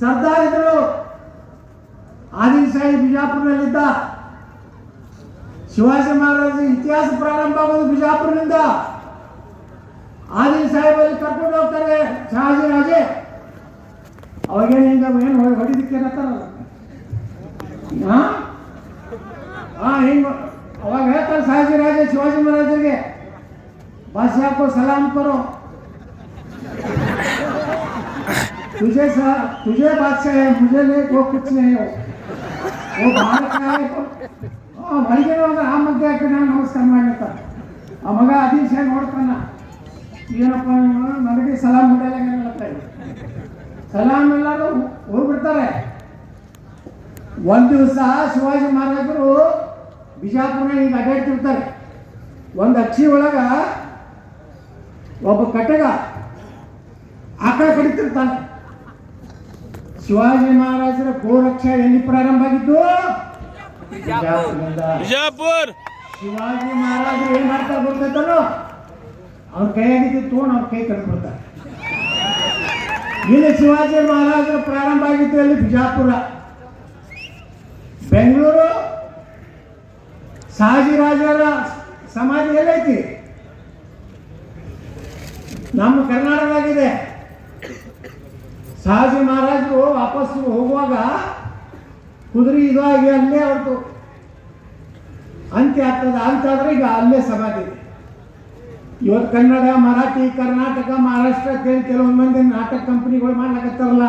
ಸರ್ದಾರ್ ಇದ್ರು ಸಾಹಿ ಬಿಜಾಪುರದಲ್ಲಿದ್ದ. ಶಿವಾಜಿ ಮಹಾರಾಜ ಇತಿಹಾಸ ಪ್ರಾರಂಭ ಆಗೋದು ಬಿಜಾಪುರದಿಂದ. ಸಾಹೇಬ್ ಅಲ್ಲಿ ಕರ್ಕೊಂಡು ಹೋಗ್ತಾರೆ ಶಹಾಜಿ ರಾಜೇ. ಅವಾಗೇನು ಹಿಂಗ ಏನು ಹೊಡಿದಕ್ಕೆ ಹಾ ಹಿಂಗ ಅವಾಗ ಹೇಳ್ತಾರೆ ಶಹಾಜಿ ರಾಜೆ, ಶಿವಾಜಿ ಮಹಾರಾಜರಿಗೆ. ಹಾಕೋ ಸಲಾಂ ಕರೋ. तुझे सा, तुझे बादशाह है मुझे नहीं वो कुछ नहीं हो वो बाहर का है तो हाँ ಮನೆಗೆ ಹೋದ ಆ ಮಧ್ಯ ಹಾಕಿ ನಾನು ನಮಸ್ಕಾರ ಮಾಡ್ಲಿಕ್ಕ ಆ ಮಗ ಅಧೀಶ ನೋಡ್ತಾನ ಏನಪ್ಪ ಇವ್ನು ನನಗೆ ಸಲಾಮ್ ಹೊಡೆಯಲ್ಲ ಹೇಳ್ತಾ ಸಲಾಮ್ ಎಲ್ಲರೂ ಹೋಗ್ಬಿಡ್ತಾರೆ ಒಂದು ದಿವಸ ಶಿವಾಜಿ ಮಹಾರಾಜರು ಬಿಜಾಪುರ ಈಗ ಅಡ್ಡಾಡ್ತಿರ್ತಾರೆ ಒಂದು ಅಕ್ಷಿ ಒಳಗ ಒಬ್ಬ ಕಟಗ ಆಕಳ ಕಡಿತಿರ್ತಾನೆ ಶಿವಾಜಿ ಮಹಾರಾಜರ ಗೋರಕ್ಷಾ ಎಲ್ಲಿ ಪ್ರಾರಂಭ ಆಗಿದ್ದು? ಬಿಜಾಪುರ. ಶಿವಾಜಿ ಮಹಾರಾಜರು ಏನ್ ಮಾಡ್ತಾರೆ ಗೊತ್ತೈತಲ್ಲೋ ಅವ್ರ ಕೈಯಾಗಿದ್ದು ತೋಣ ಅವ್ರ ಕೈ ಕಟ್ಬಿಡ್ತಾರೆ ಇಲ್ಲಿ ಶಿವಾಜಿ ಮಹಾರಾಜರು ಪ್ರಾರಂಭ ಆಗಿದ್ದು ಅಲ್ಲಿ ಬಿಜಾಪುರ. ಬೆಂಗಳೂರು. ಶಹಾಜಿರಾಜರ ಸಮಾಧಿ ಎಲ್ಲೈತಿ ನಮ್ಮ ಕರ್ನಾಟಕದಾಗಿದೆ. ಶಹಾಜಿ ಮಹಾರಾಜರು ವಾಪಸ್ ಹೋಗುವಾಗ ಕುದುರೆ ಇದಾಗಿ ಅಲ್ಲೇ ಅವ್ರದ್ದು ಅಂತ್ಯ ಆಗ್ತದೆ. ಅಂತ ಆದ್ರೆ ಈಗ ಅಲ್ಲೇ ಸಮಾಧಿ. ಇವತ್ತು ಕನ್ನಡ, ಮರಾಠಿ, ಕರ್ನಾಟಕ, ಮಹಾರಾಷ್ಟ್ರ ಕೇಳಿ ಕೆಲವೊಂದು ಮಂದಿ ನಾಟಕ ಕಂಪನಿಗಳು ಮಾಡ್ಲಕತ್ತಾರಲ್ಲ.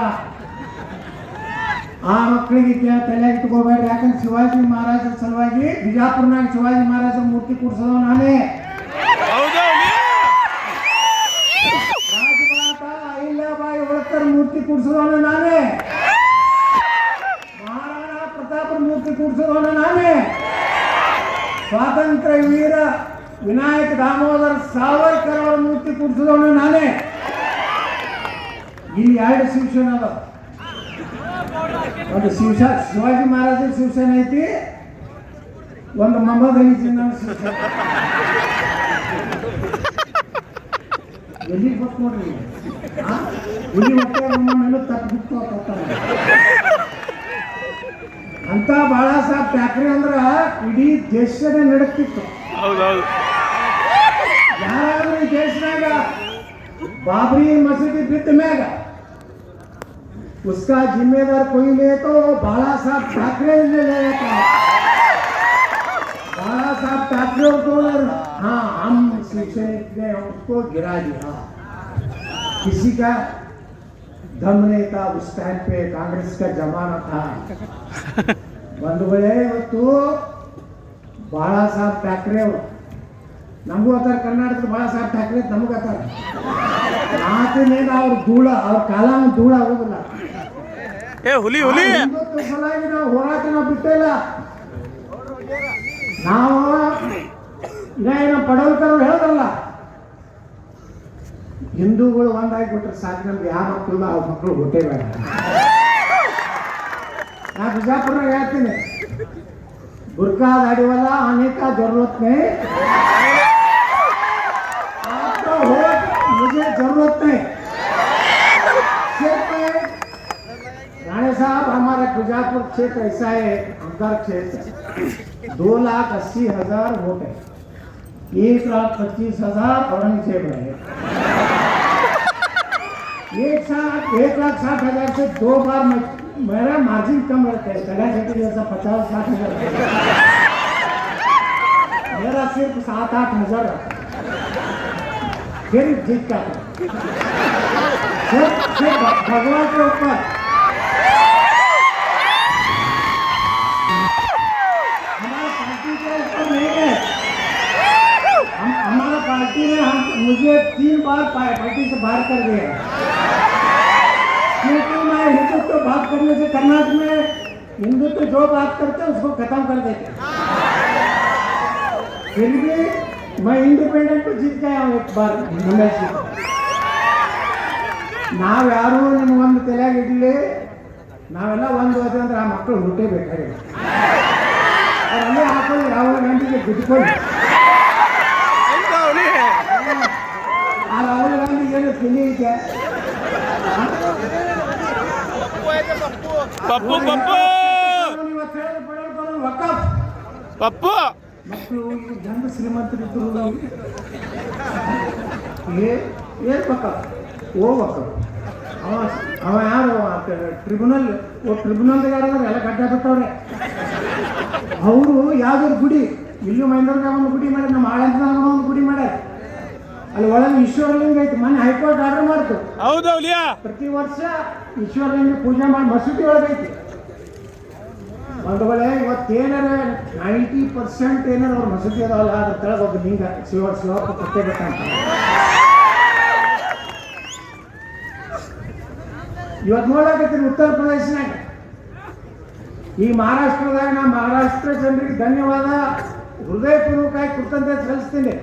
ಆ ಮಕ್ಕಳಿಗೆ ತಲೆಯಾಗಿ ಇಟ್ಕೋಬೇಡ್ರಿ ಯಾಕಂದ್ರೆ ಶಿವಾಜಿ ಮಹಾರಾಜರ ಸಲುವಾಗಿ ಬಿಜಾಪುರ್ನಾಗ ಶಿವಾಜಿ ಮಹಾರಾಜರ ಮೂರ್ತಿ ಕೂಡ್ಸೋದು ನಾನೇ ಹೌದು ರಾಜಮಾತ ಅಹಿಲ್ಯಾಬಾಯಿ ಹೋಳ್ಕರ್ ಮೂರ್ತಿ ಕೂಡ್ಸೋದವನು ನಾನೇ. ಮಹಾರಾಣಾ ಪ್ರತಾಪರ ಮೂರ್ತಿ ಕೂಡ್ಸೋದವನು ನಾನೇ. ಸ್ವಾತಂತ್ರ್ಯ ವೀರ ವಿನಾಯಕ ದಾಮೋದರ್ ಸಾವರ್ಕರ್ ಅವರ ಮೂರ್ತಿ ಕೂಡ್ಸೋದವನು ನಾನೇ. ಇಲ್ಲಿ ಎರಡು ಶಿವಸೇನೆ ಅದ ಒಂದು ಶಿವಸ, ಶಿವಾಜಿ ಮಹಾರಾಜರ ಶಿವಸೇನೆ ಐತಿ, ಒಂದು ಮೊಹಮ್ಮದ್ ಅಲಿ ಜಿನ್ನಾ ಶಿವಸೇನೆ. ಎಲ್ಲಿ ಗೊತ್ತು ನೋಡ್ರಿ? ಹುಲಿ ಹೊಟ್ಟೆ ಮೇಲೆ ತಪ್ಪು ಬಿತ್ತು ಹೋಗ್ತಾನೆ ಅಂತ ಬಾಳ ಸಾಹೇಬ್ ಠಾಕ್ರೆ ಅಂದ್ರ ಇಡೀ ದೇಶನೇ ನಡಕ್ತಿತ್ತು ಹೌದೌದು ಯಾರಾದ್ರೂ ಈ ದೇಶನಾಗ ಬಾಬರಿ ಮಸೀದಿ ಬಿದ್ದ ಮ್ಯಾಗ उसका जिम्मेदार कोई नहीं तो बाला साहब ठाकरे ने लिया था बाला साहब ठाकरे को हाँ हम शिवसेना ने उसको गिरा दिया किसी का दम नहीं था उस टाइम पे कांग्रेस का जमाना था ಬಂಧುಗಳೇ ಇವತ್ತು ಬಾಳಾ ಸಾಹೇಬ್ ಠಾಕ್ರೆ ಅವರು ನಮಗೂ ಅತ್ತಾರ ಕರ್ನಾಟಕದ ಬಾಳಾ ಸಾಹೇಬ್ ಠಾಕ್ರೆ ನಮಗೂ ಅತ್ತಾರ ಮಾತಿನೇನು ಅವ್ರ ಧೂಳ ಅವ್ರ ಕಾಲ ಧೂಳ ಆಗೋದಿಲ್ಲ ಏ ಹುಲಿ ಹುಲಿ ಆ ಹಿಂದುತ್ವ ಸಲುವಾಗಿ ನಾವು ಹೋರಾಟ ನಾವು ಬಿಟ್ಟಿಲ್ಲ ನಾವು ಈಗ ಏನೋ ಪಡವಲ್ಕರ್ ಹೇಳಿದ್ರಲ್ಲ ಹಿಂದೂಗಳು ಒಂದಾಗಿಬಿಟ್ರೆ ಸಾಕು ನಮ್ಗೆ ಯಾವ ಮಕ್ಕಳು ಆ ಮಕ್ಕಳು ಹುಟ್ಟೇ ಬೇಡ ನಾ ಬಿಜಾಪುರನಾಗ ಹೇಳ್ತೀನಿ बुरका दाढ़ी वाला आने का जरूरत नहीं आपका हो मुझे जरूरत नहीं सिर्फ राणे साहब हमारा गुजापुर क्षेत्र ऐसा है हमदर क्षेत्र दो लाख अस्सी हजार वोट है एक लाख पच्चीस हजार औरंगजेब है एक साथ एक लाख साठ हजार से दो बार मैं- मेरा मार्जिन कम रहता. है कला जैसा पचास साठ हजार मेरा सिर्फ सात आठ हजार फिर जीतता था सिर्फ सिर्फ भगवान के ऊपर मुझे तीन बार पा- पार्टी से बाहर कर दिया क्योंकि मैं हिंदुत्व बात करने से कर्नाटक में हिंदुत्व जो बात करते हैं उसको खत्म कर देते हैं फिर भी मैं इंडिपेंडेंट को जीत गया हूँ एक बार मुंबई से ನಾವ್ಯಾರು ನಿಮ್ಗೊಂದು ತಲೆಯಾಗ ಇಡ್ಲಿ ನಾವೆಲ್ಲ ಒಂದು ಹೋದೆ ಅಂದ್ರೆ ಆ ಮಕ್ಕಳು ಹುಟ್ಟೇ ಬೇಕಾಗಿಲ್ಲ ಅವ್ರು ಅಲ್ಲೇ ಹಾಕೊಳ್ಳಿ ರಾಹುಲ್ ಐತೆ ಪಪ್ಪು ಪಪ್ಪು! ಪಪ್ಪು! ಮತ್ತು ಈ ಗಂಡ ಶ್ರೀಮಂತರಿದ್ದರು ಏನ್ ವಕಫ್ ಓ ವಕಫ್ ಅವ ಅವ ಯಾರು ಟ್ರಿಬ್ಯುನಲ್ ಓ ಟ್ರಿಬ್ಯುನಲ್ ಯಾರು ಎಲ್ಲ ಗಡ್ಡ ಬಿಟ್ಟವ್ರೆ. ಅವರು ಯಾವ್ದಾದ್ರು ಗುಡಿ ಇಲ್ಲೂ ಮಹೇಂದ್ರ ಒಂದು ಗುಡಿ ಮಾಡ್ಯಾರ ನಮ್ಮ ಆಳಂತ ಒಂದು ಗುಡಿ ಮಾಡ್ಯಾರ ಅಲ್ಲಿ ಒಳಗೆ ಈಶ್ವರಲಿಂಗ ಐತಿ. ಮೊನ್ನೆ ಹೈಕೋರ್ಟ್ ಆರ್ಡರ್ ಮಾಡ್ತು. ಹೌದು ಪ್ರತಿ ವರ್ಷ ಈಶ್ವರಲಿಂಗ ಪೂಜೆ ಮಾಡಿ ಮಸೂತಿ ಒಳಗೈತಿ ಒಂದು ವೇಳೆ ಇವತ್ತೇನಾರ ನೈಂಟಿ ಪರ್ಸೆಂಟ್ ಏನಾರ ಅವ್ರ ಮಸೂತಿ ಅದಾವಲ್ಲ ಅದ್ರ ತಳಗ ಒಬ್ಬ ಲಿಂಗ ಶಿವ ಶಿವಪ್ಪ ಕತ್ತೆ ಬೇಕಂತ ಇವತ್ತು ನೋಡಕತ್ತೀನಿ ಉತ್ತರ ಪ್ರದೇಶನಾಗ. ಈ ಮಹಾರಾಷ್ಟ್ರದಾಗ ನಾ ಮಹಾರಾಷ್ಟ್ರ ಜನರಿಗೆ ಧನ್ಯವಾದ. ಹೃದಯಪೂರ್ವಕವಾಗಿ ಕೃತಜ್ಞತೆ ಸಲ್ಲಿಸ್ತೀನಿ.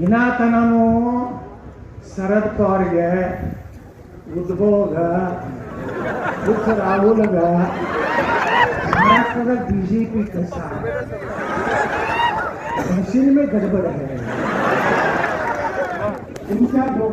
ಇನ್ನಾತ ನಾನು ಶರದ್ ಪವಾರ್ಗೆ ಉದ್ಭೋಗ ಬುದ್ಧ ರಾಹುಲ್ಗ महाराष्ट्र में बीजेपी के साथ मशीन में गड़बड़ है इनका जो